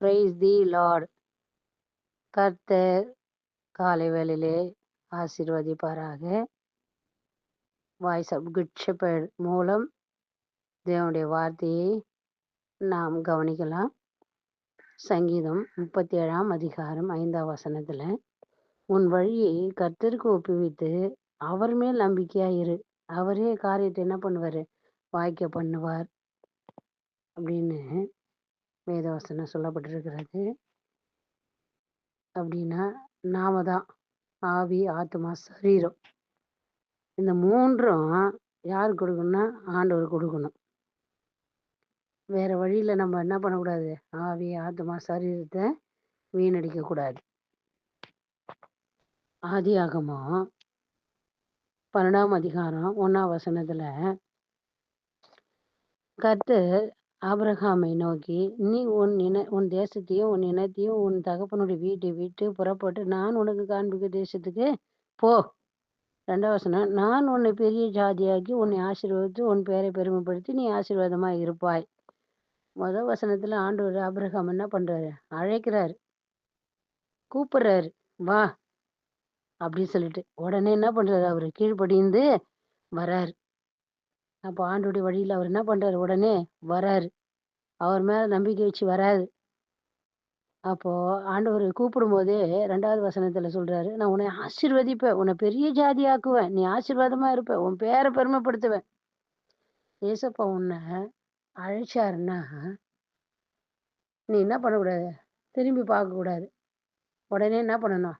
Praise the Lord கர்த்தர் காலை வேளையிலே ஆசீர்வதிப்பாராக. வாய்ஸ் ஆஃப் குட் ஷெப்பர்ட் மூலம் தேவனுடைய வார்த்தையை நாம் கவனிக்கலாம். சங்கீதம் முப்பத்தி ஏழாம் அதிகாரம் ஐந்தாம் வசனத்தில் உன் வழியை கர்த்தருக்கு ஒப்புவித்து அவர் மேல் நம்பிக்கையாயிரு அவரே காரியத்தை என்ன பண்ணுவார்? வாய்க்க பண்ணுவார். அப்படின்னு வேதவசனம் சொல்லப்பட்டிருக்கிறது. அப்படின்னா நாம தான் ஆவி ஆத்மா சரீரம். இந்த மூன்றும் யார் கொடுக்கணும்னா ஆண்டவர் கொடுக்கணும். வேற வழியில நம்ம என்ன பண்ணக்கூடாது? ஆவி ஆத்மா சரீரத்தை வீணடிக்க கூடாது ஆதி ஆகமும் பன்னெண்டாம் அதிகாரம் ஒன்னாம் வசனத்துல கர்த்தர் ஆபிரகாமை நோக்கி நீ உன் இன உன் தேசத்தையும் உன் இனத்தையும் உன் தகப்பனுடைய வீட்டை விட்டு புறப்பட்டு நான் உனக்கு காண்பிக்க தேசத்துக்கு போ. ரெண்டாவது வசனம் நான் உன்னை பெரிய ஜாதியாக்கி உன்னை ஆசீர்வதித்து உன் பேரை பெருமைப்படுத்தி நீ ஆசீர்வாதமாக இருப்பாய். முதல் வசனத்தில் ஆண்டவர் ஆபிரகாம் என்ன பண்ணுறாரு அழைக்கிறாரு. கூப்பிடுறாரு. வா அப்படின்னு சொல்லிட்டு. உடனே என்ன பண்ணுறாரு அவர் கீழ்ப்படிந்து வராரு. அப்போ ஆண்டுடைய வழியில அவர் என்ன பண்றாரு? உடனே வராரு. அவர் மேலே நம்பிக்கை வச்சு வராது அப்போ ஆண்டவர் கூப்பிடும் போதே ரெண்டாவது வசனத்துல சொல்றாரு நான் உன்னை ஆசிர்வதிப்பேன். உன்னை பெரிய ஜாதி ஆக்குவேன் நீ ஆசீர்வாதமா இருப்ப. உன் பேரை பெருமைப்படுத்துவேன். ஏசப்பா உன்னை அழைச்சாருன்னா நீ என்ன பண்ணக்கூடாது? திரும்பி பார்க்கக்கூடாது. உடனே என்ன பண்ணணும்?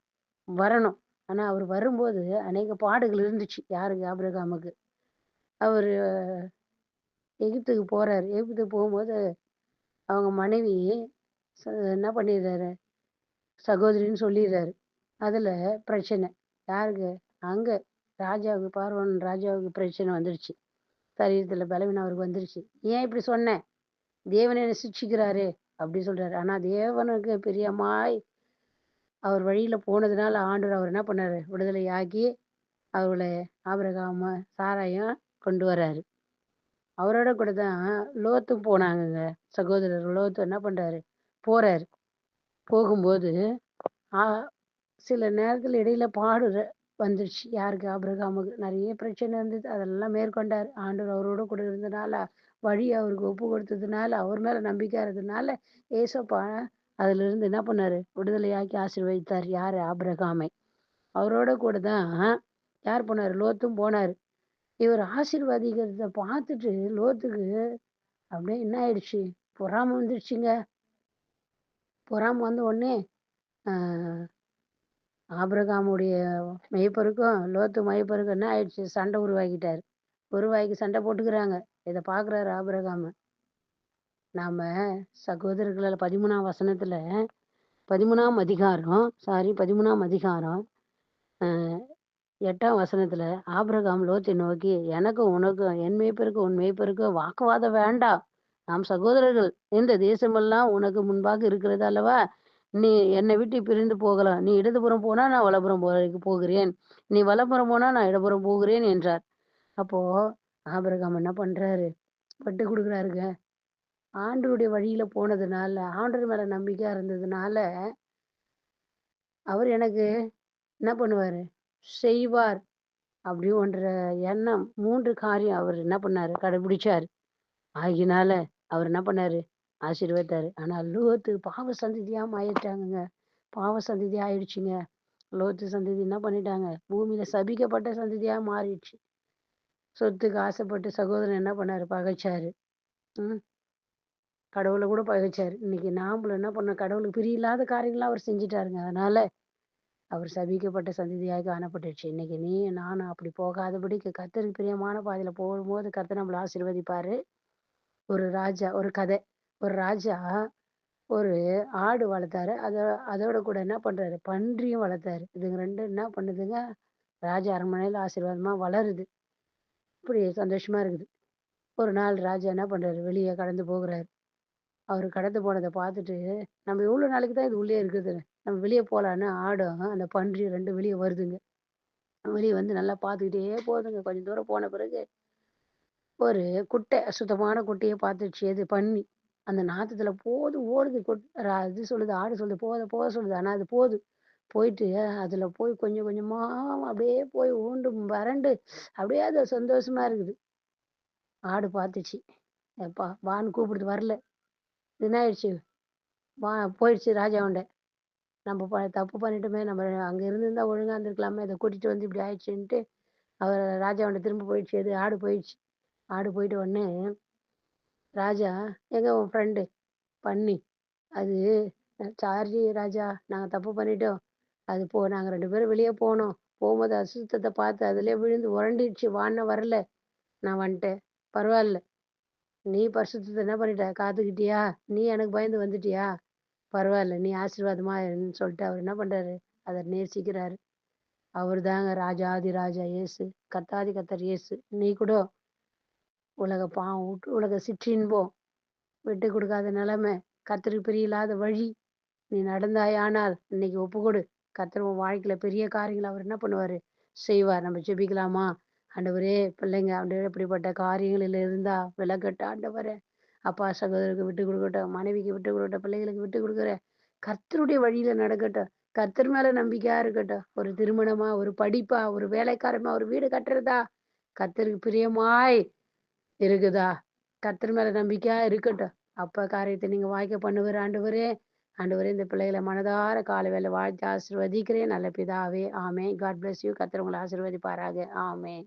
வரணும். ஆனா அவர் வரும்போது அநேக பாடுகள் இருந்துச்சு. யாருக்கு? ஆபிரகாமுக்கு. அவர் எகிப்துக்கு போகிறார் எகிப்துக்கு போகும்போது அவங்க மனைவி என்ன பண்ணிடுறாரு? சகோதரின்னு சொல்லிடுறாரு. அதில் பிரச்சனை. யாருக்கு? அங்கே ராஜாவுக்கு பார்வன் ராஜாவுக்கு பிரச்சனை வந்துருச்சு. சரீரத்தில் பலவீனம் அவருக்கு வந்துருச்சு. ஏன் இப்படி சொன்னேன் தேவனை என்னை அப்படி சொல்கிறாரு ஆனால் தேவனுக்கு பிரியமாய் அவர் வழியில் போனதுனால ஆண்டவர் அவர் என்ன பண்ணார்? விடுதலை அவர்களை ஆபரகாம சாராயம் கொண்டு வராரு. அவரோட கூட தான் லோத்து போனாங்கங்க. சகோதரர் லோத்து என்ன பண்றாரு? போறாரு. போகும்போது ஆ சில நேரத்தில் இடையில பாடு வந்துருச்சு. யாருக்கு? ஆபிரகாமுக்கு. நிறைய பிரச்சனை இருந்தது. அதெல்லாம் மேற்கொண்டார். ஆண்டவர் அவரோட கூட இருந்தனால வழி அவருக்கு ஒப்பு கொடுத்ததுனால அவர் மேல நம்பிக்கை இருந்ததுனால ஏசப்பா அதுல இருந்து என்ன பண்ணாரு? விடுதலையாக்கி ஆசீர்வதித்தார். யாரு? ஆபிரகாமை. அவரோட கூட தான் யார் போனார்? லோத்தும் போனார். இவர் ஆசீர்வாதிக்கிறத பார்த்துட்டு லோத்துக்கு அப்படியே என்ன ஆயிடுச்சு? பொறாம வந்துடுச்சுங்க பொறாம வந்த உடனே ஆபிரகாமுடைய மெய்ப்பருக்கும் லோத்து மெய்ப்பருக்கும் என்ன ஆயிடுச்சு? சண்டை உருவாக்கிட்டார். உருவாக்கி சண்டை போட்டுக்கிறாங்க. இதை பார்க்குறாரு ஆபிரகாம. நாம் சகோதரர்கள் பதிமூணாம் வசனத்தில் பதிமூணாம் அதிகாரம் சாரி பதிமூணாம் அதிகாரம் எட்டாம் வசனத்துல ஆபிரகாம் லோத்தை நோக்கி எனக்கும் உனக்கும் என் மேய்ப்பருக்கும் உன் மேய்ப்பருக்கும் வாக்குவாதம் வேண்டாம். நாம் சகோதரர்கள் இந்த தேசமெல்லாம் உனக்கு முன்பாக இருக்கிறது அல்லவா? நீ என்னை விட்டு பிரிந்து போகலாம். நீ இடதுபுறம் போனா நான் வலப்புறம் போ- போகிறேன். நீ வலப்புறம் போனா நான் இடப்புறம் போகிறேன் என்றார். அப்போ ஆபிரகாம் என்ன பண்றாரு? பட்டு கொடுக்குறாருங்க. ஆண்டருடைய வழியில போனதுனால ஆண்டர் மேல நம்பிக்கையா இருந்ததுனால அவர் எனக்கு என்ன பண்ணுவாரு? செய்வார் அப்படி ஒன்ற எண்ணம் மூன்று காரியம் அவர் என்ன பண்ணாரு? கடைபிடிச்சாரு. ஆகினால அவர் என்ன பண்ணாரு? ஆசீர்வதித்தாரு. ஆனால் லோத்து பாவ சந்ததியா ஆயிட்டாங்க பாவ சந்ததி ஆயிடுச்சுங்க. லோத்து சந்ததி என்ன பண்ணிட்டாங்க? பூமியில சபிக்கப்பட்ட சந்ததியா மாறிடுச்சு. சொத்துக்கு ஆசைப்பட்டு சகோதரன் என்ன பண்ணாரு? பகைச்சாரு. ம். கடவுளை கூட பகைச்சாரு. இன்னைக்கு நாமளும் என்ன பண்ண? கடவுளுக்கு பிரியில்லாத காரியங்களாம் அவர் செஞ்சுட்டாருங்க. அதனால அவர் சபிக்கப்பட்ட சந்ததியாக காணப்பட்டுச்சு. இன்னைக்கு நீ நானும் அப்படி போகாதபடிக்கு கர்த்தருக்கு பிரியமான பாதையில போகும்போது கர்த்தர் நம்மளை ஆசீர்வதிப்பாரு. ஒரு ராஜா ஒரு கதை. ஒரு ராஜா ஒரு ஆடு வளர்த்தாரு. அதோ அதோட கூட என்ன பண்றாரு? பன்றியும் வளர்த்தாரு. இதுங்க ரெண்டும் என்ன பண்ணுதுங்க? ராஜா அரண்மனையில் ஆசீர்வாதமா வளருது. இப்படி சந்தோஷமா இருக்குது. ஒரு நாள் ராஜா என்ன பண்றாரு? வெளியே கடந்து போகிறாரு. அவர் கடந்து போனதை பார்த்துட்டு நம்ம எவ்வளவு நாளைக்கு தான் இது உள்ளே இருக்குது. நம்ம வெளியே போகலான்னு ஆடும் அந்த பன்றி ரெண்டு வெளியே வருதுங்க. வெளியே வந்து நல்லா பார்த்துக்கிட்டே போகுதுங்க கொஞ்சம் தூரம் போன பிறகு ஒரு குட்டை சுத்தமான குட்டையை பார்த்துச்சு அது பண்ணி அந்த நாத்தத்துல போது ஓடுது கொட் இது சொல்லுது ஆடு சொல்லுது போத போக சொல்லுது. ஆனா அது போகுது போயிட்டு அதுல போய் கொஞ்சம் கொஞ்சமா அப்படியே போய் ஊண்டு வறண்டு அப்படியே அது சந்தோஷமா இருக்குது. ஆடு பார்த்துச்சு. எப்பா வான்னு கூப்பிடுது வரல. என்ன ஆயிடுச்சு வா போயிடுச்சு ராஜாவுண்ட நம்ம ப தப்பு பண்ணிட்டோமே நம்ம அங்கே இருந்திருந்தா ஒழுங்காக இருந்திருக்கலாமே இதை கூட்டிகிட்டு வந்து இப்படி ஆயிடுச்சுன்ட்டு அவர் ராஜாவுண்ட திரும்ப போயிடுச்சு. எது ஆடு போயிடுச்சு. ஆடு போயிட்ட உடனே ராஜா எங்கே உன் ஃப்ரெண்டு பண்ணி அது சார்ஜி ராஜா நாங்கள் தப்பு பண்ணிட்டோம். அது போ நாங்கள் ரெண்டு பேரும் வெளியே போனோம். போகும்போது அசுத்தத்தை பார்த்து அதிலே விழுந்து உரண்டிடுச்சு வான்னு வரல. நான் வந்துட்டேன். பரவாயில்ல. நீ பரிசுத்தத்தை என்ன பண்ணிட்ட? காத்துக்கிட்டியா? நீ எனக்கு பயந்து வந்துட்டியா? பரவாயில்ல நீ ஆசீர்வாதமா இருன்னு சொல்லிட்டு அவர் என்ன பண்றாரு? அதை நேசிக்கிறாரு. அவர் தாங்க ராஜாதி ராஜா இயேசு கத்தாதி கத்தர் இயேசு. நீ கூட உலக பாவம் உலக சிற்றின்போம் விட்டு கொடுக்காத நிலைமை கத்தருக்கு இல்லாத வழி நீ நடந்தாயானால் இன்னைக்கு ஒப்பு கொடு கத்தர் உன் வாழ்க்கையில பெரிய காரியங்களை அவர் என்ன பண்ணுவாரு? செய்வார். நம்ம ஜெபிக்கலாமா? ஆண்டவரே பிள்ளைங்க ஆண்டவரே இப்படிப்பட்ட காரியங்களில் இருந்தா விலகட்ட ஆண்டவரே. அப்பா சகோதரருக்கு விட்டு கொடுக்கட்டும் மனைவிக்கு விட்டு கொடுக்கட்டும் பிள்ளைகளுக்கு விட்டு கொடுக்குற. கர்த்தருடைய வழியில நடக்கட்டும். கர்த்தர் மேல நம்பிக்கையா இருக்கட்டும். ஒரு திருமணமா ஒரு படிப்பா ஒரு வேலைக்காரமா ஒரு வீடு கட்டுறதா? கர்த்தருக்கு பிரியமாய் இருக்குதா? கர்த்தர் மேல நம்பிக்கையா இருக்கட்டும். அப்ப காரியத்தை நீங்க வாய்க்க பண்ணுவார் ஆண்டவரே. ஆண்டவரே இந்த பிள்ளைகளை மனதார கால வேலை வாழ்த்து ஆசிர்வதிக்கிறேன். நல்ல பிதாவே ஆமே காட் பிளஸ் யூ கர்த்தர் உங்களை ஆமே